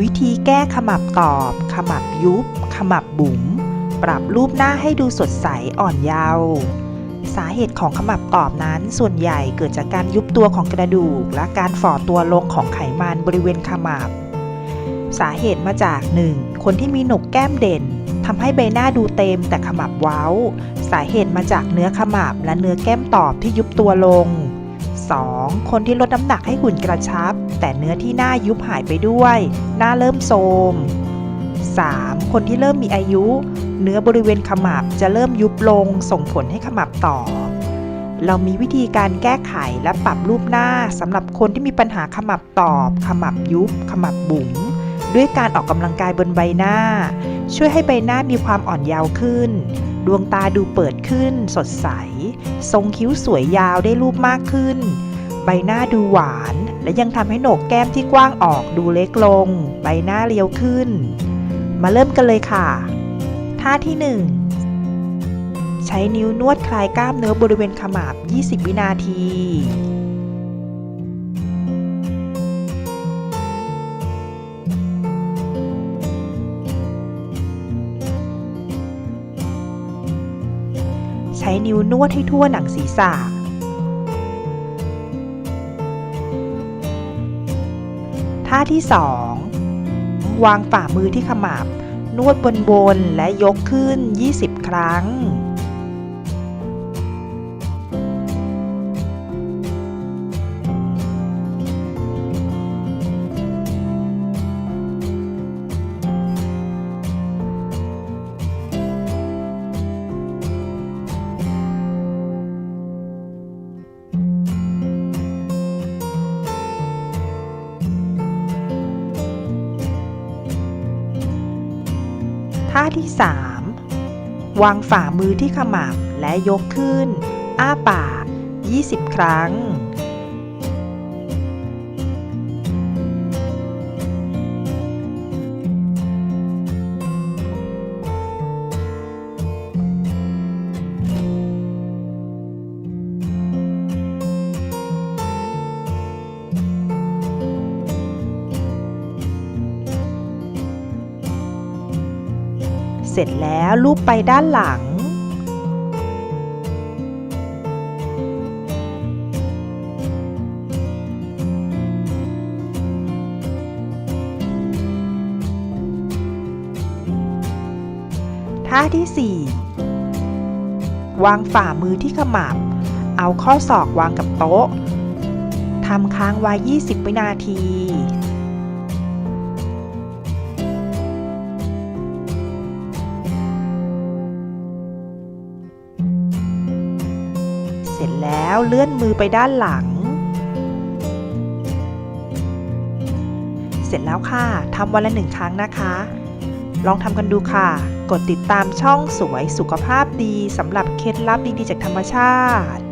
วิธีแก้ขมับตอบ ขมับยุบ ขมับบุ๋ม ปรับรูปหน้าให้ดูสดใสอ่อนเยาว์สาเหตุของขมับตอบนั้นส่วนใหญ่เกิดจากการยุบตัวของกระดูก และการฝ่อตัวลงของไขมันบริเวณขมับ สาเหตุมาจาก 1. คนที่มีหนกแก้มเด่นทำให้ใบหน้าดูเต็มแต่ขมับเว้า สาเหตุมาจากเนื้อขมับและเนื้อแก้มตอบที่ยุบตัวลง 2. คนที่ลดน้ำหนักให้หุ่นกระชับ แต่เนื้อที่หน้ายุบหายไปด้วย หน้าเริ่มโทรม 3. คนที่เริ่มมีอายุ เนื้อบริเวณขมับจะเริ่มยุบลง ส่งผลให้ขมับต่อบเรามีวิธีการแก้ไขและปรับรูปหน้าสำหรับคนที่มีปัญหาขมับตอบ ขมับยุบ ขมับบุ๋มด้วยการออกกำลังกายบนใบหน้า ช่วยให้ใบหน้ามีความอ่อนเยาว์ขึ้น ดวงตาดูเปิดขึ้น สดใส ทรงคิ้วสวยยาวได้รูปมากขึ้น ใบหน้าดูหวาน และยังทำให้โหนกแก้มที่กว้างออกดูเล็กลง ใบหน้าเรียวขึ้น มาเริ่มกันเลยค่ะ ท่าที่ 1 ใช้นิ้วนวดคลายกล้ามเนื้อบริเวณขมับ 20 วินาทีใช้นิ้วนวดให้ทั่วหนังศีรษะ ท่าที่ 2 วางฝ่ามือที่ขมับ นวดบนๆและยกขึ้น 20 ครั้ง ท่าที่ 3 วางฝ่ามือที่ขมับและยกขึ้น อ้าปาก 20 ครั้ง เสร็จแล้วลูบไปด้านหลัง ท่าที่ 4 วางฝ่ามือที่ขมับ เอาข้อศอกวางกับโต๊ะทำค้างไว้ 20 วินาที ร็จแล้วเลื่อนมือไปด้านหลัง เสร็จแล้วค่ะทำวันละหนึ่งครั้งนะคะ ลองทำกันดูค่ะ กดติดตามช่องสวยสุขภาพดีสำหรับเคล็ดลับดีๆจากธรรมชาติ